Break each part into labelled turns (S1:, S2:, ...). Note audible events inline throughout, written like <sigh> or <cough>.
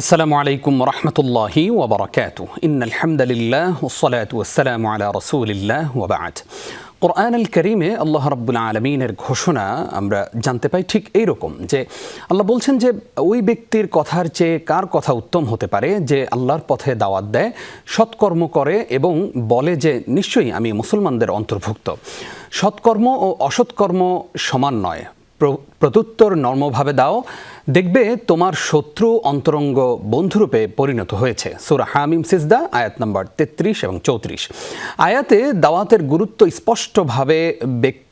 S1: আসসালামু আলাইকুম إن الحمد لله والصلاة والسلام على رسول রসুলিল্লাহ وبعد কোরআন আল করিমে আল্লাহ রব্বুল আলমিনের ঘোষণা আমরা জানতে পাই ঠিক এইরকম যে আল্লাহ বলছেন যে ওই ব্যক্তির কথার চেয়ে কার কথা উত্তম হতে পারে যে আল্লাহর পথে দাওয়াত দেয়, সৎকর্ম করে এবং বলে যে নিশ্চয়ই আমি মুসলমানদের অন্তর্ভুক্ত। সৎকর্ম ও অসৎকর্ম সমান নয়। প্রত্যুত্তর নর্মভাবে দাও। দেখবে তোমার শত্রু অন্তরঙ্গ বন্ধুরূপে পরিণত হয়েছে। সুরা হামিম সিজদা, আয়াত নম্বর তেত্রিশ এবং চৌত্রিশ। আয়াতে দাওয়াতের গুরুত্ব স্পষ্টভাবে ব্যক্তি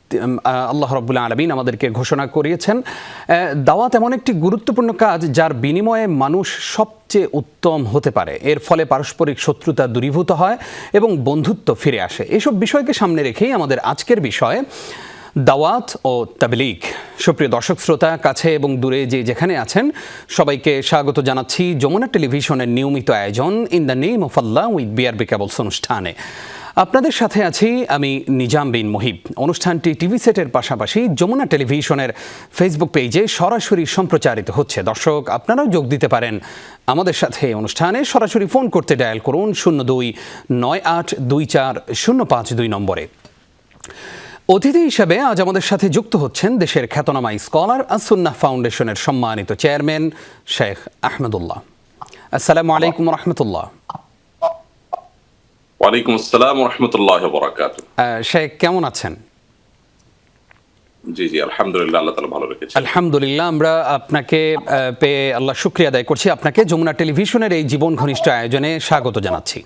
S1: আল্লাহ রব্বুল্লাহ আলমিন আমাদেরকে ঘোষণা করিয়েছেন। দাওয়াত এমন একটি গুরুত্বপূর্ণ কাজ যার বিনিময়ে মানুষ সবচেয়ে উত্তম হতে পারে। এর ফলে পারস্পরিক শত্রুতা দূরীভূত হয় এবং বন্ধুত্ব ফিরে আসে। এসব বিষয়কে সামনে রেখেই আমাদের আজকের বিষয় দাওয়াত ও তাবলিগ। সুপ্রিয় দর্শক শ্রোতা, কাছে এবং দূরে যে যেখানে আছেন, সবাইকে স্বাগত জানাচ্ছি যমুনা টেলিভিশনের নিয়মিত আয়োজন in the name of Allah with BRB cables অনুষ্ঠানে। আপনাদের সাথে আছি আমি নিজাম বিন মহিব। অনুষ্ঠানটি টিভি সেটের পাশাপাশি যমুনা টেলিভিশনের ফেসবুক পেজে সরাসরি সম্প্রচারিত হচ্ছে। দর্শক, আপনারাও যোগ দিতে পারেন আমাদের সাথে অনুষ্ঠানে। সরাসরি ফোন করতে ডায়াল করুন শূন্য দুই নয় আট দুই চার শূন্য পাঁচ দুই নম্বরে। অতিথি হিসেবে আজ আমাদের সাথে যুক্ত হচ্ছেন দেশের খ্যাতনামা স্কলার আসুন্নাহ ফাউন্ডেশনের সম্মানিত চেয়ারম্যান শেখ আহমেদুল্লাহ। আসসালামু আলাইকুম রহমতুল্লাহ।
S2: ওয়ালাইকুম আসসালাম রহমতুল্লাহ বরাকাত
S1: শেখ কেমন আছেন?
S2: জি জি আলহামদুলিল্লাহ আল্লাহ তালা ভালো রেখেছে।
S1: আলহামদুলিল্লাহ আমরা আপনাকে পেয়ে আল্লাহ শুক্রিয়া আদায় করছি। আপনাকে যমুনা টেলিভিশনের এই জীবন ঘনিষ্ঠ আয়োজনে স্বাগত জানাচ্ছি।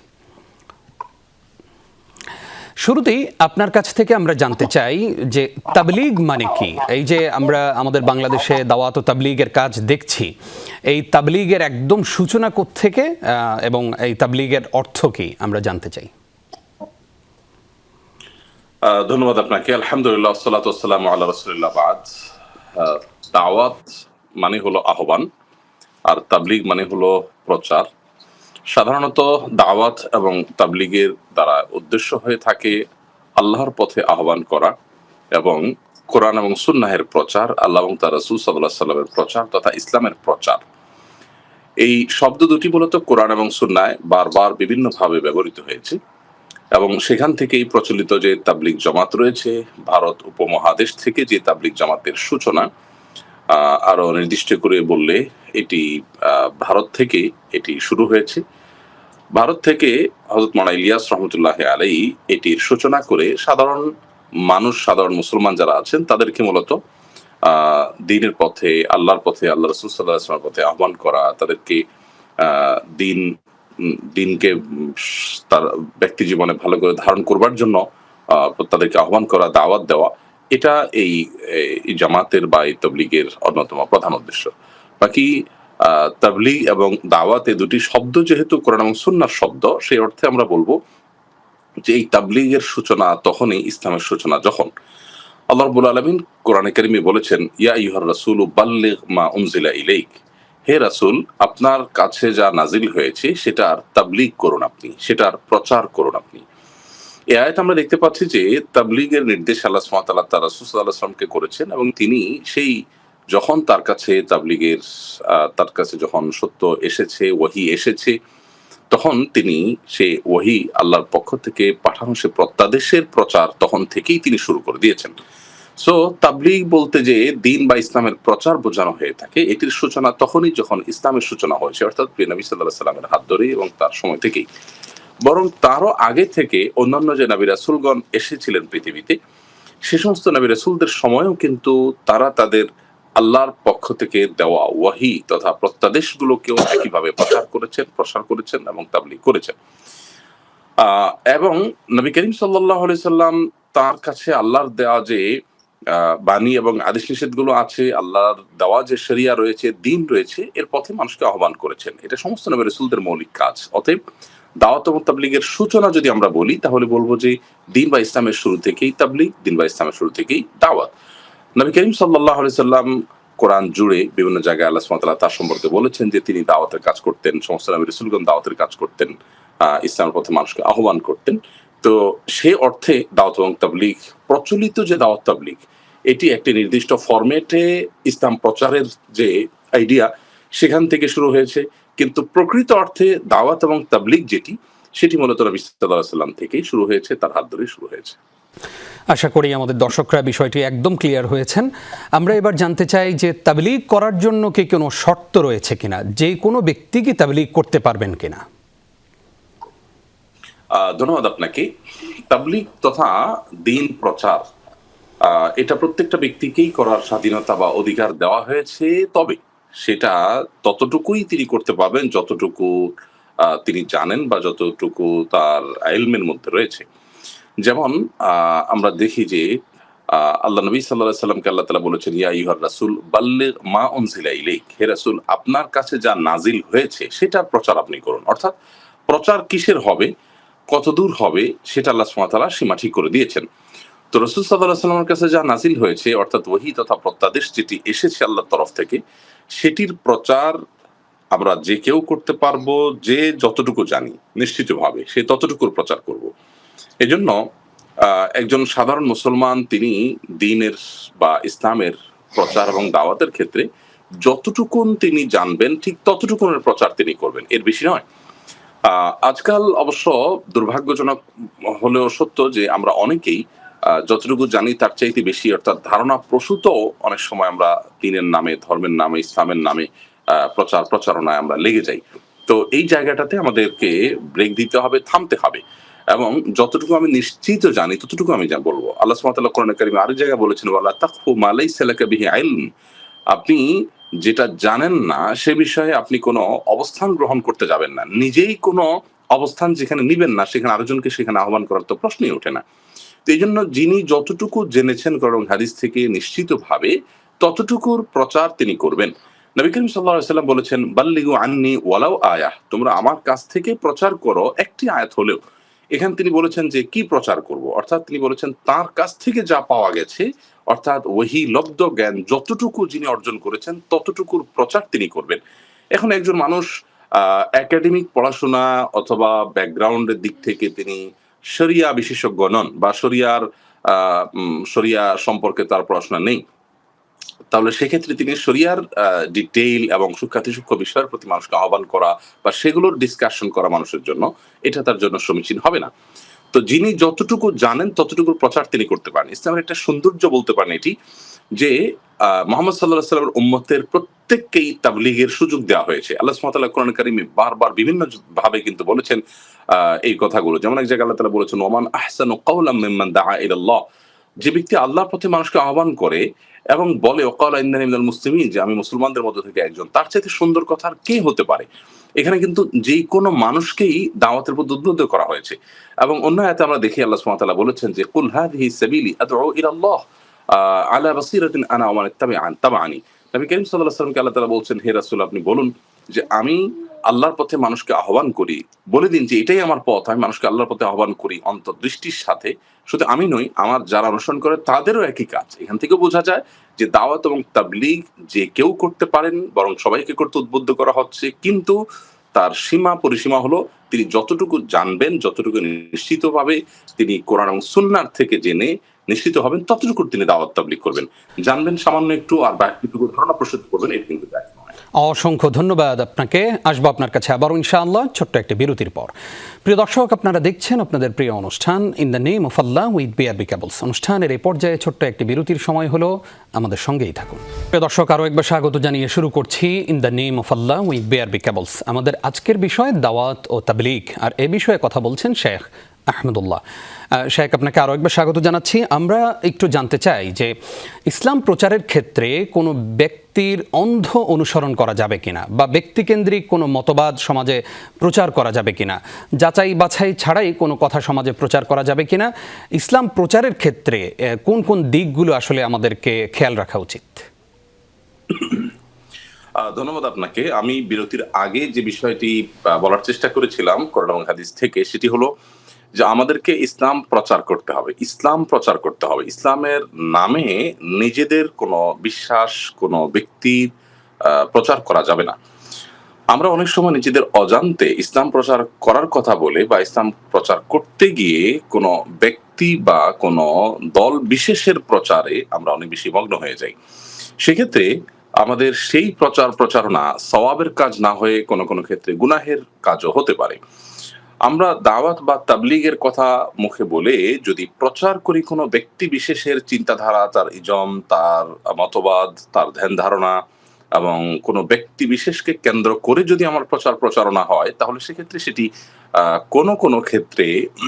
S1: শুরুতেই আপনার কাছ থেকে আমরা জানতে চাই যে তাবলিগ মানে কি? এই যে আমরা আমাদের বাংলাদেশে দাওয়াত ও তাবলিগের কাজ দেখছি, এই তাবলিগের একদম সূচনা থেকে এবং এই তাবলিগের অর্থ কি আমরা জানতে চাই?
S2: ধন্যবাদ আপনাকে। আলহামদুলিল্লাহ সাল্লাতাম আল্লাহ রসুল্লাহ বাদ। দাওয়াত মানে হলো আহ্বান, আর তাবলিগ মানে হলো প্রচার। সাধারণত দাওয়াত এবং তাবলিগের দ্বারা উদ্দেশ্য হয়ে থাকে আল্লাহর পথে আহ্বান করা এবং কোরআন এবং সুন্নাহের প্রচার আল্লাহ এবং তার রসুল সাল্লাহ সাল্লামের প্রচার তথা ইসলামের প্রচার। এই শব্দ দুটি মূলত কোরআন এবং সুন্নায় বারবার বিভিন্নভাবে ব্যবহৃত হয়েছে এবং সেখান থেকেই প্রচলিত যে তাবলিগ জামাত রয়েছে ভারত উপমহাদেশ থেকে যে তাবলিগ জামাতের সূচনা আহ, আরও নির্দিষ্ট করে বললে এটি ভারত থেকে এটি শুরু হয়েছে। ভারত থেকে হজরত মানা ইলিয়াস রহমতুল্লাহ আলাই এটির সূচনা করে সাধারণ মানুষ, সাধারণ মুসলমান যারা আছেন, তাদেরকে মূলত দিনের পথে, আল্লাহর পথে আল্লাহ রসুল পথে আহ্বান করা, তাদেরকে দিন দিনকে তার ব্যক্তি জীবনে ভালো করে ধারণ করবার জন্য তাদেরকে আহ্বান করা, দাওয়াত দেওয়া, এটা এই এই জামাতের বা এই তবলিগের অন্যতম প্রধান উদ্দেশ্য। বাকি আহ, তাবলিগ এবং দাওয়াতে দুটি শব্দ যেহেতু কোরআন এবং সুন্নার শব্দ সেই অর্থে আমরা বলব যে এই তাবলিগের সূচনা তখনই ইসলামের সূচনা যখন। আল্লাহ রবুল আলমিন কোরআনে কারিমে বলেছেন ইয়া ইহর রাসুল বাল্লিগ মা উনজিলা ইলাইক। হে রাসুল আপনার কাছে যা নাজিল হয়েছে সেটার তাবলিগ করুন আপনি সেটার প্রচার করুন আপনি। এ আয়াত আমরা দেখতে পাচ্ছি যে তাবলিগের নির্দেশ আল্লাহ সুমাতাল্লাহ তার রাসুল সাল্লাহ করেছেন এবং তিনি সেই যখন তার কাছে তাবলিগের তার কাছে যখন সত্য এসেছে, ওহি এসেছে, তখন তিনি সে ওয়াহি আল্লাহর পক্ষ থেকে পাঠানো সে প্রত্যাদেশের প্রচার তখন থেকেই তিনি শুরু করে দিয়েছেন। সো তাবলিগ বলতে যে দিন বা ইসলামের প্রচার বোঝানো হয়ে থাকে, এটির সূচনা তখনই যখন ইসলামের সূচনা হয়েছে, অর্থাৎ প্রিয় নবী সাল্লাহ সাল্লামের হাত ধরে এবং তার সময় থেকেই। বরং তারও আগে থেকে অন্যান্য যে নবী রাসুলগণ এসেছিলেন পৃথিবীতে, সে সমস্ত নবী রাসুলদের সময়ও কিন্তু তারা তাদের আল্লাহর পক্ষ থেকে দেওয়া ওয়াহি তথা প্রত্যাদেশগুলোকেও একইভাবে প্রচার করেছেন, প্রসার করেছেন এবং তাবলিগ করেছেন। এবং নবী করিম সাল্লাহ সাল্লাম তার কাছে আল্লাহর দেওয়া যে বাণী এবং আদেশ নিষেধগুলো আছে, আল্লাহর দেওয়া যে শরিয়া রয়েছে, দিন রয়েছে, এর পথে মানুষকে আহ্বান করেছেন। এটা সমস্ত নবী রসুলদের মৌলিক কাজ। অতএব দাওয়াত এবং তাবলিগের সূচনা যদি আমরা বলি, তাহলে বলব যে দিন বা ইসলামের শুরু থেকেই তাবলিগ, দিন বা ইসলামের শুরু থেকেই দাওয়াত। নবী করিম সাল্লাহ সাল্লাম কোরআন জুড়ে বিভিন্ন জায়গায় আল্লাহ সুমাতাল্লাহ তার সম্পর্কে বলেছেন যে তিনি দাওয়াতের কাজ করতেন, সমস্ত নবী রসুলগণ দাওয়াতের কাজ করতেন ইসলামের পথে মানুষকে আহ্বান করতেন। তো সে অর্থে দাওয়াত এবং তাবলিগ, প্রচলিত যে দাওয়াত তাবলিগ, এটি একটি নির্দিষ্ট ফরম্যাটে ইসলাম প্রচারের যে আইডিয়া সেখান থেকে শুরু হয়েছে। কিন্তু প্রকৃত অর্থে দাওয়াত এবং তাবলিগ যেটি, সেটি মূলত নবী সাল্লাহ সাল্লাম থেকেই শুরু হয়েছে, তার হাত ধরেই শুরু হয়েছে।
S1: আশা করি আমাদের দর্শকরা বিষয়টি একদম ক্লিয়ার হয়েছেন। আমরা এবার জানতে চাই যে তাবলিগ করার জন্য কি কোনো শর্ত রয়েছে কিনা? যে কোনো ব্যক্তি কি তাবলিগ করতে পারবেন কিনা?
S2: ধন্যবাদ আপনাকে। তাবলিগ তথা দিন প্রচার এটা প্রত্যেকটা ব্যক্তিকেই করার স্বাধীনতা বা অধিকার দেওয়া হয়েছে। তবে সেটা ততটুকুই তিনি করতে পারবেন, যতটুকু তিনি জানেন বা যতটুকু তার আইলমের মধ্যে রয়েছে। যেমন আমরা দেখি যে আল্লাহ নবী সাল্লাহ সাল্লামকে আল্লাহ তালা বলেছেন, ইয়া ইহার রাসুল বাল্লের মা অনজিলা ইলেক হে রাসুল, আপনার কাছে যা নাজিল হয়েছে, সেটার প্রচার আপনি করুন। অর্থাৎ, প্রচার কিসের হবে? কতদূর হবে? সেটা আল্লাহ সুমাতালা সীমা ঠিক করে দিয়েছেন। তো রসুল সাল্লাহ সাল্লামের কাছে যা নাজিল হয়েছে, অর্থাৎ ওহি তথা প্রত্যাদেশ যেটি এসেছে আল্লাহর তরফ থেকে, সেটির প্রচার আমরা যে কেউ করতে পারব, যে যতটুকু জানি, নিশ্চিতভাবে সে ততটুকুর প্রচার করব। এজন্য একজন সাধারণ মুসলমান তিনি দিনের বা ইসলামের প্রচার এবং দাওয়াতের ক্ষেত্রে যতটুকুন তিনি জানবেন, ঠিক ততটুকুনের প্রচার তিনি করবেন। এর বেশি নয়। আজকাল অবশ্য দুর্ভাগ্যজনক হলেও সত্য যে আমরা অনেকেই যতটুকু জানি তার চাইতে বেশি, অর্থাৎ ধারণা প্রসূত অনেক সময় আমরা দিনের নামে, ধর্মের নামে, ইসলামের নামে প্রচার প্রচারণায় আমরা লেগে যাই। তো এই জায়গাটাতে আমাদেরকে ব্রেক দিতে হবে, থামতে হবে। এবং যতটুকু আমি নিশ্চিত জানি, ততটুকু আমি যা বলব। আল্লাহ সুবহানাহু কোরআন কারিমে আরেক জায়গায় বলেছেন, ওয়ালা তাকফু মা লাইসা লাকা বিহি ইলম। আপনি যেটা জানেন না, সে বিষয়ে আপনি কোনো অবস্থান গ্রহণ করতে যাবেন না। নিজেই কোনো অবস্থান যেখানে নিবেন না, সেখানে আরেকজনকে সেখানে আহ্বান করার তো প্রশ্নই ওঠে না। তো এই জন্য যিনি যতটুকু জেনেছেন করং হাদিস থেকে নিশ্চিতভাবে, ততটুকুর প্রচার তিনি করবেন। নবী করিম সাল্লাহ সাল্লাম বলেছেন, বাল্লিগু আন্নি ওয়ালাও আয়াহ। তোমরা আমার কাছ থেকে প্রচার করো, একটি আয়াত হলেও। এখানে তিনি বলেছেন যে কি প্রচার করব? অর্থাৎ তিনি বলেছেন, তার কাছ থেকে যা পাওয়া গেছে, অর্থাৎ ওহি লব্ধ জ্ঞান যতটুকু যিনি অর্জন করেছেন, ততটুকুর প্রচার তিনি করবেন। এখন একজন মানুষ একাডেমিক পড়াশোনা অথবা ব্যাকগ্রাউন্ডের দিক থেকে তিনি শরিয়া বিশেষজ্ঞ নন বা শরিয়ার শরিয়া সম্পর্কে তার পড়াশোনা নেই। তাহলে সেক্ষেত্রে তিনি শরিয়ার ডিটেইল এবং সূক্ষাতি সূক্ষ্ম বিষয়ের প্রতি মানুষকে আহ্বান করা বা সেগুলোর ডিসকাশন করা মানুষের জন্য এটা তার জন্য সমীচীন হবে না। তো যিনি যতটুকু জানেন ততটুকু প্রচার তিনি করতে পারেন। ইসলামের একটা সৌন্দর্য বলতে পারেন এটি যে মোহাম্মদ সাল্লাহ সাল্লামের উম্মতের প্রত্যেককেই তাবলিগের সুযোগ দেওয়া হয়েছে। আল্লাহ সুমতাল্লাহ কোরআন কারিমে বারবার বিভিন্ন ভাবে কিন্তু বলেছেন এই কথাগুলো। যেমন এক জায়গায় আল্লাহ তালা বলেছেন ওমান আহসানু যে ব্যক্তি আল্লাহর পথে মানুষকে আহ্বান করে এবং বলে, ওকাল ইন্দানি মিনাল মুসলিমিন, যে আমি মুসলমানদের মধ্যে থেকে একজন। তার চাইতে সুন্দর কথা আর কে হতে পারে? এখানে কিন্তু যে কোনো মানুষকেই দাওয়াতের প্রতি উদ্বুদ্ধ করা হয়েছে। এবং অন্য আয়াতে আমরা দেখি, আল্লাহ ওয়া বলেছেন যে, কুল হাদিহি সাবিলি আদউ ইলাল্লাহ আলা বাসিরাতিন আনা ওয়া মান ইত্তাবিআন, তাবাআনি। নবী করিম সাল্লাল্লাহু আলাইহি আল্লাহ তাআলা বলছেন, হে রাসূল, আপনি বলুন যে, আমি আল্লাহর পথে মানুষকে আহ্বান করি। বলে দিন যে এটাই আমার পথ, আমি মানুষকে আল্লাহর পথে আহ্বান করি অন্তর্দৃষ্টির সাথে। শুধু আমি নই, আমার যারা অনুসরণ করে তাদেরও একই কাজ। এখান থেকে বোঝা যায় যে দাওয়াত এবং তাবলিগ যে কেউ করতে পারেন, বরং সবাইকে করতে উদ্বুদ্ধ করা হচ্ছে। কিন্তু তার সীমা, পরিসীমা হলো তিনি যতটুকু জানবেন, যতটুকু নিশ্চিতভাবে তিনি কোরআন এবং সুন্নার থেকে জেনে নিশ্চিত হবেন, ততটুকু তিনি দাওয়াত তাবলিগ করবেন। জানবেন সামান্য একটু, আর বাকিটুকু ধারণা প্রস্তুত করবেন, এটা কিন্তু নয়
S1: অসংখ্য ধন্যবাদ আপনাকে। আসব আপনার কাছে আবারও ইনশাআল্লাহ, ছোট্ট একটি বিরতির পর। প্রিয় দর্শক, আপনারা দেখছেন আপনাদের প্রিয় অনুষ্ঠান in the name of Allah with BRB cables অনুষ্ঠানের এই পর্যায়ে ছোট্ট একটি বিরতির সময় হলো, আমাদের সঙ্গেই থাকুন। প্রিয় দর্শক, আরও একবার স্বাগত জানিয়ে শুরু করছি in the name of Allah with BRB cables আমাদের আজকের বিষয় দাওয়াত ও তাবলিগ। আর এ বিষয়ে কথা বলছেন শেখ আহমদুল্লাহ। আহ, শেখ আপনাকে আরও একবার স্বাগত জানাচ্ছি। আমরা একটু জানতে চাই যে ইসলাম প্রচারের ক্ষেত্রে কোনো ব্যক্তির অন্ধ অনুসরণ করা যাবে কিনা বা ব্যক্তিকেন্দ্রিক কোনো মতবাদ সমাজে প্রচার করা যাবে কিনা? যাচাই বাছাই ছাড়াই কোনো কথা সমাজে প্রচার করা যাবে কিনা? ইসলাম প্রচারের ক্ষেত্রে কোন কোন দিকগুলো আসলে আমাদেরকে খেয়াল রাখা উচিত?
S2: ধন্যবাদ আপনাকে। আমি বিরতির আগে যে বিষয়টি বলার চেষ্টা করেছিলাম করোনা হাদিস থেকে সেটি হলো যে আমাদেরকে ইসলাম প্রচার করতে হবে, ইসলাম প্রচার করতে হবে। ইসলামের নামে নিজেদের কোনো বিশ্বাস, কোনো ব্যক্তির প্রচার করা যাবে না। আমরা অনেক সময় নিজেদের অজান্তে ইসলাম প্রচার করার কথা বলে বা ইসলাম প্রচার করতে গিয়ে কোনো ব্যক্তি বা কোনো দল বিশেষের প্রচারে আমরা অনেক বেশি মগ্ন হয়ে যাই। সেক্ষেত্রে আমাদের সেই প্রচার প্রচারণা সওয়াবের কাজ না হয়ে কোনো কোনো ক্ষেত্রে গুনাহের কাজও হতে পারে। আমরা দাওয়াত বা তাবলিগের কথা মুখে বলে যদি প্রচার করি কোনো ব্যক্তি বিশেষের চিন্তাধারা, তার ইজম, তার মতবাদ, তার ধ্যান ধারণা এবং কোনো ব্যক্তি বিশেষকে কেন্দ্র করে যদি আমার প্রচার প্রচারণা হয়, তাহলে সেক্ষেত্রে সেটি কোনো কোনো ক্ষেত্রে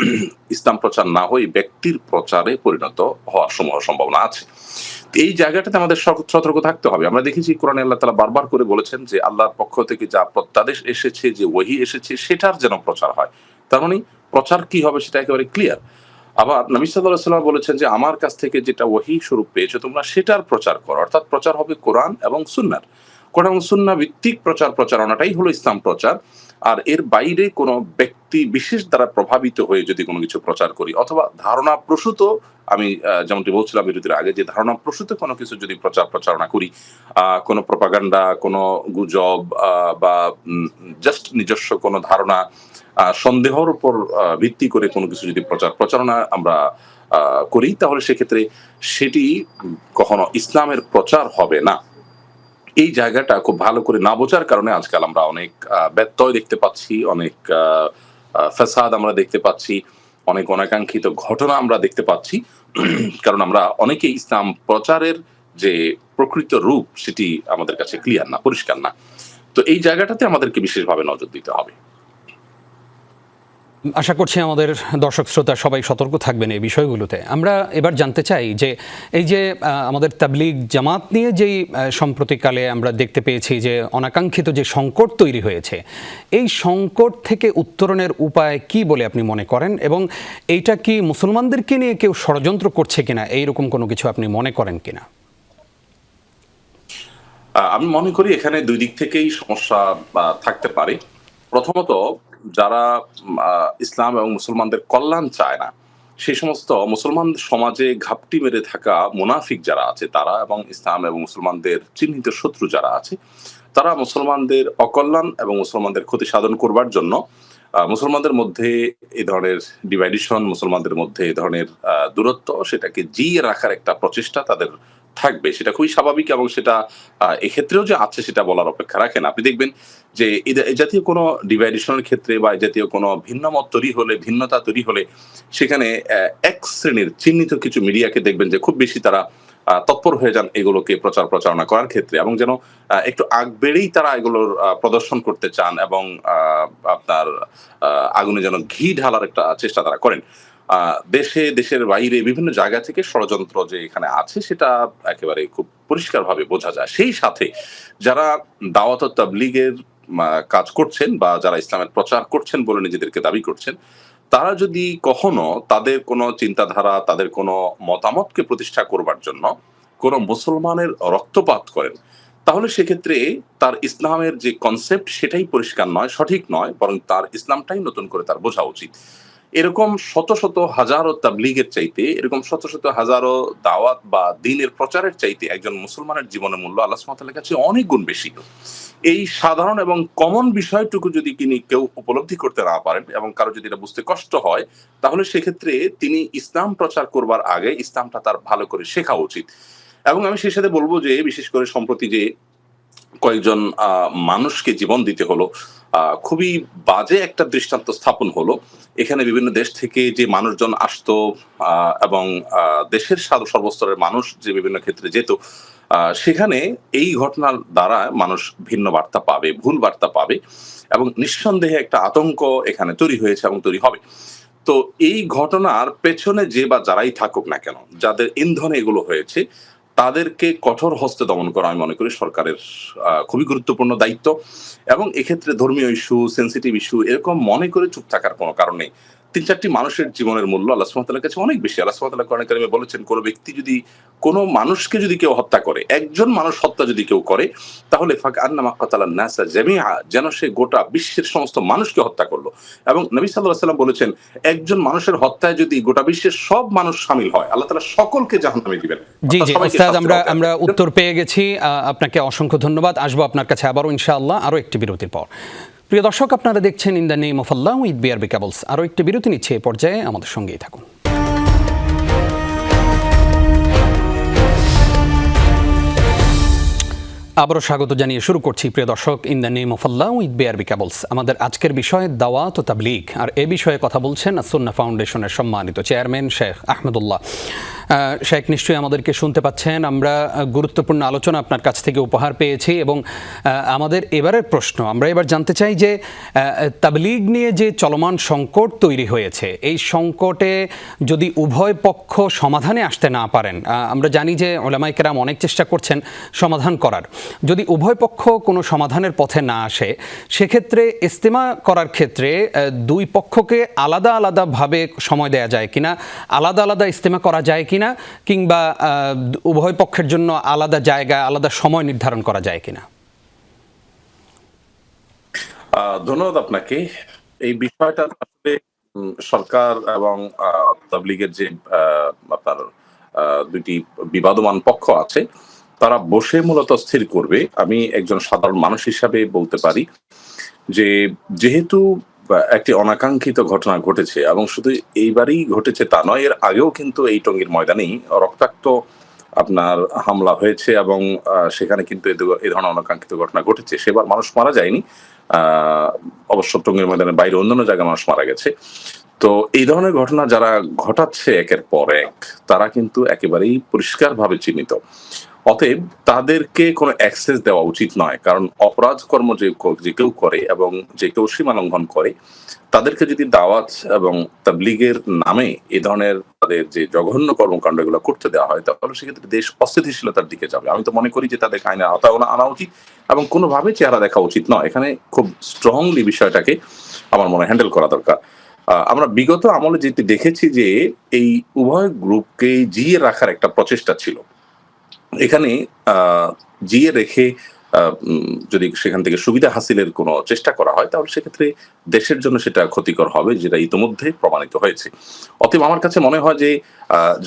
S2: <clears throat> ইসলাম প্রচার না হয়ে ব্যক্তির প্রচারে পরিণত হওয়ার সমূহ সম্ভাবনা আছে। এই জায়গাটাতে আমাদের সতর্ক থাকতে হবে। আমরা দেখেছি কোরআনে আল্লাহ তালা বারবার করে বলেছেন যে আল্লাহর পক্ষ থেকে যা প্রত্যাদেশ এসেছে, যে ওহি এসেছে, সেটার যেন প্রচার হয়। তার মানে প্রচার কি হবে সেটা একেবারে ক্লিয়ার আবার নবী সাল্লাহ সাল্লাম বলেছেন যে, আমার কাছ থেকে যেটা ওহি স্বরূপ পেয়েছ, তোমরা সেটার প্রচার করো। অর্থাৎ প্রচার হবে কোরআন এবং সুন্নার। কোরআন সুন্না ভিত্তিক প্রচার প্রচারণাটাই হলো ইসলাম প্রচার। আর এর বাইরে কোনো ব্যক্তি বিশেষ দ্বারা প্রভাবিত হয়ে যদি কোনো কিছু প্রচার করি, অথবা ধারণা প্রসূত আমি যেমনটি বলছিলাম বিরতির আগে যে ধারণা প্রসূত কোনো কিছু যদি প্রচার প্রচারণা করি কোনো প্রপাগান্ডা কোনো গুজব বা জাস্ট নিজস্ব কোনো ধারণা সন্দেহর উপর ভিত্তি করে কোনো কিছু যদি প্রচার প্রচারণা আমরা করি, তাহলে সেক্ষেত্রে সেটি কখনো ইসলামের প্রচার হবে না। এই জায়গাটা খুব ভালো করে না বোঝার কারণে আজকাল আমরা অনেক ব্যত্যয় দেখতে পাচ্ছি, অনেক ফ্যাসাদ আমরা দেখতে পাচ্ছি, অনেক অনাকাঙ্ক্ষিত ঘটনা আমরা দেখতে পাচ্ছি। <clears throat> কারণ আমরা অনেকেই ইসলাম প্রচারের যে প্রকৃত রূপ, সেটি আমাদের কাছে ক্লিয়ার না, পরিষ্কার না। তো এই জায়গাটাতে আমাদেরকে বিশেষভাবে নজর দিতে হবে।
S1: আশা করছি আমাদের দর্শক শ্রোতা সবাই সতর্ক থাকবেন এই বিষয়গুলোতে। আমরা এবার জানতে চাই যে এই যে আমাদের তাবলিগ জামাত নিয়ে যেই সম্প্রতিকালে আমরা দেখতে পেয়েছি যে অনাকাঙ্ক্ষিত যে সংকট তৈরি হয়েছে, এই সংকট থেকে উত্তরণের উপায় কি বলে আপনি মনে করেন? এবং এইটা কি মুসলমানদেরকে নিয়ে কেউ ষড়যন্ত্র করছে কিনা? এইরকম কোনো কিছু আপনি মনে করেন কিনা?
S2: আমি মনে করি এখানে দুই দিক থেকেই সমস্যা থাকতে পারে। প্রথমত যারা ইসলাম এবং মুসলমানদের কল্যাণ চায় না, সেই সমস্ত মুসলমান সমাজে ঘাপটি মেরে থাকা মুনাফিক যারা আছে তারা এবং ইসলাম এবং মুসলমানদের চিহ্নিত শত্রু যারা আছে, তারা মুসলমানদের অকল্যাণ এবং মুসলমানদের ক্ষতি সাধন করবার জন্য মুসলমানদের মধ্যে এই ধরনের ডিভাইডেশন মুসলমানদের মধ্যে এই ধরনের দূরত্ব, সেটাকে জিয়ে রাখার একটা প্রচেষ্টা তাদের থাকবে, সেটা খুবই স্বাভাবিক এবং সেটা এক্ষেত্রেও যে আছে সেটা বলার অপেক্ষা রাখেন। আপনি দেখবেন যে এ- জাতীয় কোনো ডিভাইডেশনের ক্ষেত্রে বা এ জাতীয় কোনো ভিন্ন মত তৈরি হলে, ভিন্নতা তৈরি হলে, সেখানে এক শ্রেণির চিহ্নিত কিছু মিডিয়াকে দেখবেন যে খুব বেশি তারা তৎপর হয়ে যান এগুলোকে প্রচার প্রচারণা করার ক্ষেত্রে এবং যেন একটু আগ বেড়েই তারা এগুলোর প্রদর্শন করতে চান এবং আপনার আগুনে যেন ঘি ঢালার একটা চেষ্টা তারা করেন। দেশে, দেশের বাইরে বিভিন্ন জায়গা থেকে ষড়যন্ত্র যে এখানে আছে, সেটা একেবারে খুব পরিষ্কারভাবে বোঝা যায়। সেই সাথে যারা দাওয়াত তাবলিগের কাজ করছেন বা যারা ইসলামের প্রচার করছেন বলে নিজেদেরকে দাবি করছেন, তারা যদি কখনো তাদের কোনো চিন্তাধারা, তাদের কোনো মতামতকে প্রতিষ্ঠা করবার জন্য কোনো মুসলমানের রক্তপাত করেন, তাহলে সেক্ষেত্রে তার ইসলামের যে কনসেপ্ট সেটাই পরিষ্কার নয়, সঠিক নয়, বরং তার ইসলামটাই নতুন করে তার বোঝা উচিত। এরকম শত শত হাজারো তাবলিগের চাইতে, এরকম শত শত হাজারো দাওয়াত বা দিনের প্রচারের চাইতে একজন মুসলমানের জীবনের মূল্য আল্লাহ সুবহানাহু কাছে অনেক গুণ বেশি। এই সাধারণ এবং কমন বিষয়টুকু যদি তিনি কেউ উপলব্ধি করতে না পারেন এবং কারও যদি এটা বুঝতে কষ্ট হয়, তাহলে সেক্ষেত্রে তিনি ইসলাম প্রচার করবার আগে ইসলামটা তার ভালো করে শেখা উচিত। এবং আমি সেই সাথে বলব যে, বিশেষ করে সম্প্রতি যে কয়েকজন মানুষকে জীবন দিতে হলো খুবই বাজে একটা দৃষ্টান্ত স্থাপন হলো। এখানে বিভিন্ন দেশ থেকে যে মানুষজন আসতো এবং দেশের সার- সর্বস্তরের মানুষ যে বিভিন্ন ক্ষেত্রে যেত সেখানে এই ঘটনার দ্বারা মানুষ ভিন্ন বার্তা পাবে, ভুল বার্তা পাবে এবং নিঃসন্দেহে একটা আতঙ্ক এখানে তৈরি হয়েছে এবং তৈরি হবে। তো এই ঘটনার পেছনে যে বা যারাই থাকুক না কেন, যাদের ইন্ধনে এগুলো হয়েছে তাদেরকে কঠোর হস্তে দমন করা আমি মনে করি সরকারের খুবই গুরুত্বপূর্ণ দায়িত্ব। এবং এক্ষেত্রে ধর্মীয় ইস্যু সেন্সিটিভ ইস্যু এরকম মনে করে চুপ থাকার কোনো কারণ তিন চারটি মানুষের জীবনের মূল্য আল্লাহ সুবহানাহু কাছে অনেক বেশি। আল্লাহ সুবহানাহু কোরআন কারিমে বলেছেন কোনো ব্যক্তি যদি কোনো মানুষকে যদি কেউ হত্যা করে একজন মানুষ হত্যা যদি কেউ করে তাহলে ফাঁক আন্নামা কাতালান নাসা জামিআ যেন সে গোটা বিশ্বের সমস্ত মানুষকে হত্যা করল। এবং নবী আলাইহি সাল্লাম বলেছেন একজন মানুষের হত্যায় যদি গোটা বিশ্বের সব মানুষ সামিল হয় আল্লাহ তাআলা সকলকে জাহান্নামে দিবেন।
S1: জি জি ওস্তাদ আমরা আমরা উত্তর পেয়ে গেছি। আপনাকে অসংখ্য ধন্যবাদ। আসব আপনার কাছে আবারও ইনশাআল্লাহ আরও একটি বিরতির পর। প্রিয় দর্শক আপনারা দেখছেন in the name of Allah with BRB cables আরও একটি বিরতি নিচ্ছে এ পর্যায়ে আমাদের সঙ্গেই থাকুন। আবারও স্বাগত জানিয়ে শুরু করছি প্রিয় দর্শক in the name of Allah with BRB cables আমাদের আজকের বিষয় দাওয়াত ও তাবলিগ। আর এ বিষয়ে কথা বলছেন সুন্না ফাউন্ডেশনের সম্মানিত চেয়ারম্যান শেখ আহমেদুল্লাহ। আহ, শেখ নিশ্চয়ই আমাদেরকে শুনতে পাচ্ছেন। আমরা গুরুত্বপূর্ণ আলোচনা আপনার কাছ থেকে উপহার পেয়েছি এবং আমাদের এবারের প্রশ্ন, আমরা এবার জানতে চাই যে তাবলিগ নিয়ে যে চলমান সংকট তৈরি হয়েছে, এই সংকটে যদি উভয় পক্ষ সমাধানে আসতে না পারেন আমরা জানি যে ওলামাই কেরাম অনেক চেষ্টা করছেন সমাধান করার। যদি উভয় পক্ষ কোনো সমাধানের পথে না আসে, সেক্ষেত্রে ইস্তেমা করার ক্ষেত্রে দুই পক্ষকে আলাদা আলাদাভাবে সময় দেওয়া যায় কিনা, আলাদা আলাদা ইস্তেমা করা যায় কিনা কিংবা উভয় পক্ষের জন্য আলাদা জায়গা, আলাদা সময় নির্ধারণ করা যায় কিনা?
S2: ধন্যবাদ আপনাকে। এই বিষয়টা আসলে সরকার এবং তাবলিগের যে আপনার দুইটি বিবাদমান পক্ষ আছে, তারা বসে মূলত স্থির করবে। আমি একজন সাধারণ মানুষ হিসাবে বলতে পারি যে, যেহেতু একটি অনাকাঙ্ক্ষিত ঘটনা ঘটেছে এবং শুধু এইবারই ঘটেছে তা নয়, এর আগেও কিন্তু এই টঙ্গীর ময়দানেই রক্তাক্ত আপনার হামলা হয়েছে এবং সেখানে কিন্তু এ ধরনের অনাকাঙ্ক্ষিত ঘটনা ঘটেছে। সেবার মানুষ মারা যায়নি অবশ্য টঙ্গীর ময়দানের বাইরে অন্যান্য জায়গায় মানুষ মারা গেছে। তো এই ধরনের ঘটনা যারা ঘটাচ্ছে একের পর এক, তারা কিন্তু একেবারেই পরিষ্কারভাবে চিহ্নিত। অতএব তাদেরকে কোনো অ্যাক্সেস দেওয়া উচিত নয়। কারণ অপরাধ কর্ম যে যে কেউ করে এবং যে কেউ সীমা লঙ্ঘন করে, তাদেরকে যদি দাওয়াত এবং তাবলিগের নামে এ ধরনের তাদের যে জঘন্য কর্মকাণ্ড এগুলো করতে দেওয়া হয়, তাহলে সেক্ষেত্রে দেশ অস্থিতিশীলতার দিকে যাবে। আমি তো মনে করি যে তাদের আইনে আওতায় আনা উচিত এবং কোনোভাবে চেহারা দেখা উচিত নয়। এখানে খুব স্ট্রংলি বিষয়টাকে আমার মনে হ্যান্ডেল করা দরকার। আমরা বিগত আমলে যেটি দেখেছি যে এই উভয় গ্রুপকে জিয়ে রাখার একটা প্রচেষ্টা ছিল। এখানে জিয়ে রেখে যদি সেখান থেকে সুবিধা হাসিলের কোনো চেষ্টা করা হয়, তাহলে সেক্ষেত্রে দেশের জন্য সেটা ক্ষতিকর হবে, যেটা ইতিমধ্যে প্রমাণিত হয়েছে। অতএব আমার কাছে মনে হয় যে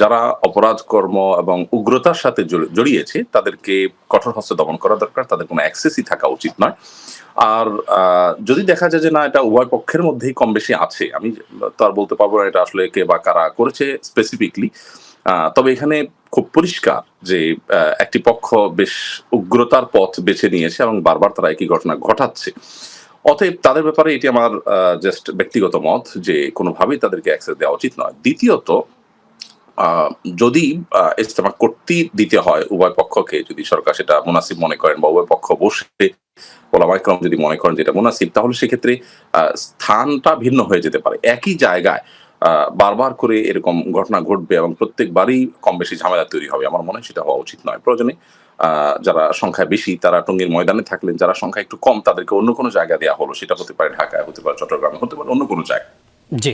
S2: যারা অপরাধ কর্ম এবং উগ্রতার সাথে জড়িয়েছে, তাদেরকে কঠোর হস্তে দমন করা দরকার, তাদের কোনো অ্যাক্সেসই থাকা উচিত নয়। আর যদি দেখা যায় যে, না, এটা উভয় পক্ষের মধ্যেই কম বেশি আছে, আমি তো আর বলতে পারব না এটা আসলে কে বা কারা করেছে স্পেসিফিকলি তবে এখানে খুব পরিষ্কার যে একটি পক্ষ বেশ উগ্রতার পথ বেছে নিয়েছে এবং বারবার তারা একই ঘটনা ঘটাচ্ছে। অতএব তাদের ব্যাপারে এটি আমার জাস্ট ব্যক্তিগত মত যে, কোনোভাবেই তাদেরকে অ্যাক্সেস দেওয়া উচিত নয়। দ্বিতীয়ত যদি ইজতেমা করতেই দিতে হয় উভয় পক্ষকে, যদি সরকার সেটা মুনাসিব মনে করেন বা উভয় পক্ষ বসে ওলামাইক্রম যদি মনে করেন যেটা মুনাসিব, তাহলে সেক্ষেত্রে স্থানটা ভিন্ন হয়ে যেতে পারে। একই জায়গায় বারবার করে এরকম ঘটনা ঘটবে এবং প্রত্যেকবারই কম বেশি ঝামেলা তৈরি হবে। আমার মনে হয় সেটা হওয়া উচিত নয়। প্রয়োজনে যারা সংখ্যা বেশি তারা টঙ্গীর ময়দানে থাকলেন যারা সংখ্যা একটু কম তাদেরকে অন্য কোনো জায়গা দেওয়া হলো। সেটা হতে পারে ঢাকায় হতে পারে চট্টগ্রামে হতে পারে অন্য কোনো জায়গায়।
S1: জি।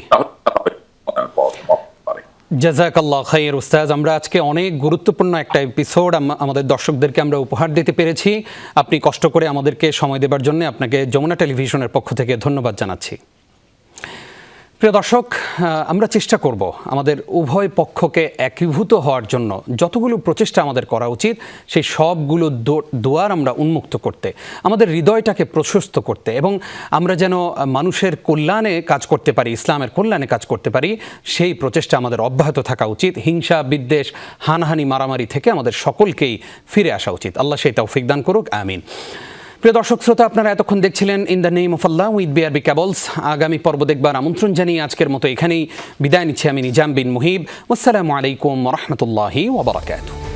S1: জাজাকাল্লাহ খাইর উস্তাজ আমরা আজকে অনেক গুরুত্বপূর্ণ একটা এপিসোড আমাদের দর্শকদেরকে আমরা উপহার দিতে পেরেছি। আপনি কষ্ট করে আমাদেরকে সময় দেবার জন্য আপনাকে যমুনা টেলিভিশনের পক্ষ থেকে ধন্যবাদ জানাচ্ছি। প্রিয় দর্শক আমরা চেষ্টা করব আমাদের উভয় পক্ষকে একীভূত হওয়ার জন্য যতগুলো প্রচেষ্টা আমাদের করা উচিত, সেই সবগুলো দুয়ার আমরা উন্মুক্ত করতে, আমাদের হৃদয়টাকে প্রশস্ত করতে এবং আমরা যেন মানুষের কল্যাণে কাজ করতে পারি, ইসলামের কল্যাণে কাজ করতে পারি, সেই প্রচেষ্টা আমাদের অব্যাহত থাকা উচিত। হিংসা, বিদ্বেষ, হানাহানি, মারামারি থেকে আমাদের সকলকেই ফিরে আসা উচিত। আল্লাহ সেই তৌফিক দান করুক, আমিন। প্রিয় দর্শক শ্রোতা, আপনারা এতক্ষণ দেখছিলেন in the name of Allah with BRB cables আগামী পর্ব দেখবার আমন্ত্রণ জানিয়ে আজকের মতো এখানেই বিদায় নিচ্ছি আমি নিজাম বিন মুহিব। আসসালামু আলাইকুম রহমতুল্লাহি ওবরাকাতুহ